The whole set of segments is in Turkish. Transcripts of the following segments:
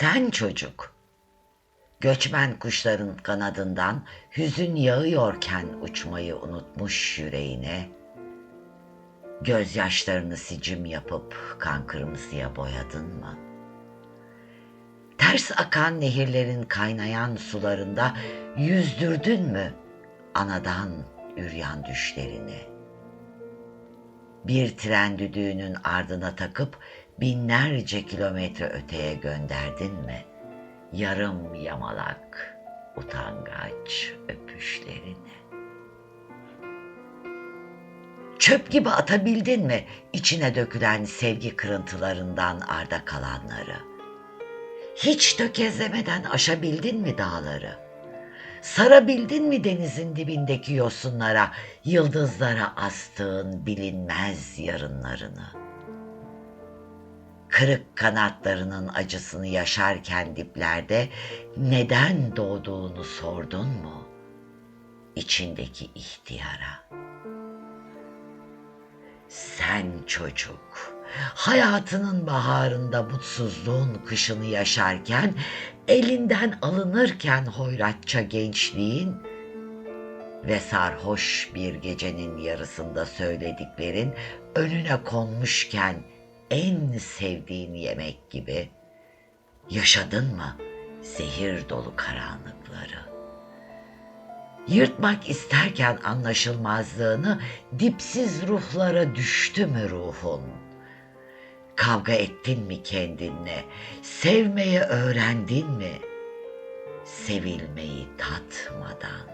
Sen çocuk, göçmen kuşların kanadından hüzün yağıyorken uçmayı unutmuş yüreğine, gözyaşlarını sicim yapıp kan kırmızıya boyadın mı? Ters akan nehirlerin kaynayan sularında yüzdürdün mü anadan üryan düşlerini? Bir tren düdüğünün ardına takıp binlerce kilometre öteye gönderdin mi? Yarım yamalak utangaç öpüşlerini. Çöp gibi atabildin mi içine dökülen sevgi kırıntılarından arda kalanları? Hiç tökezlemeden aşabildin mi dağları? Sarabildin mi denizin dibindeki yosunlara, yıldızlara astığın bilinmez yarınlarını? Kırık kanatlarının acısını yaşarken diplerde neden doğduğunu sordun mu? İçindeki ihtiyara. Sen çocuk, hayatının baharında mutsuzluğun kışını yaşarken, elinden alınırken hoyratça gençliğin ve sarhoş bir gecenin yarısında söylediklerin önüne konmuşken en sevdiğin yemek gibi yaşadın mı zehir dolu karanlıkları? Yırtmak isterken anlaşılmazlığını dipsiz ruhlara düştü mü ruhun? Kavga ettin mi kendinle? Sevmeyi öğrendin mi? Sevilmeyi tatmadan.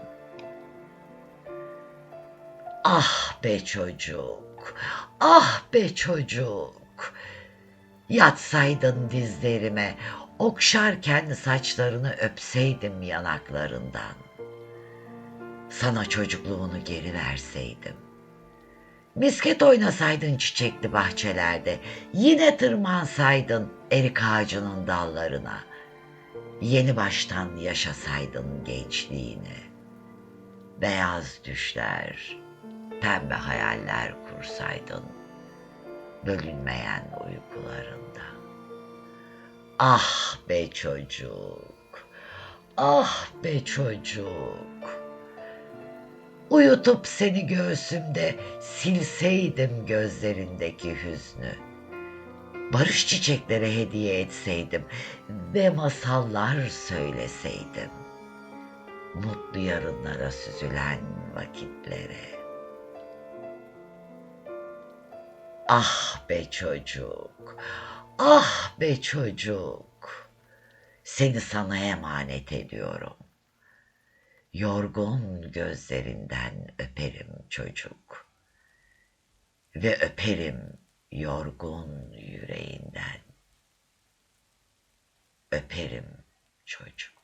Ah be çocuk, ah be çocuk. Yatsaydın dizlerime, okşarken saçlarını öpseydim yanaklarından. Sana çocukluğunu geri verseydim. Misket oynasaydın çiçekli bahçelerde, yine tırmansaydın erik ağacının dallarına. Yeni baştan yaşasaydın gençliğini. Beyaz düşler, pembe hayaller kursaydın bölünmeyen uykularında. Ah be çocuk, ah be çocuk. Uyutup seni göğsümde silseydim gözlerindeki hüznü. Barış çiçeklere hediye etseydim ve masallar söyleseydim. Mutlu yarınlara süzülen vakitlere. Ah be çocuk, ah be çocuk. Seni sana emanet ediyorum. Yorgun gözlerinden öperim çocuk. Ve öperim yorgun yüreğinden. Öperim çocuk.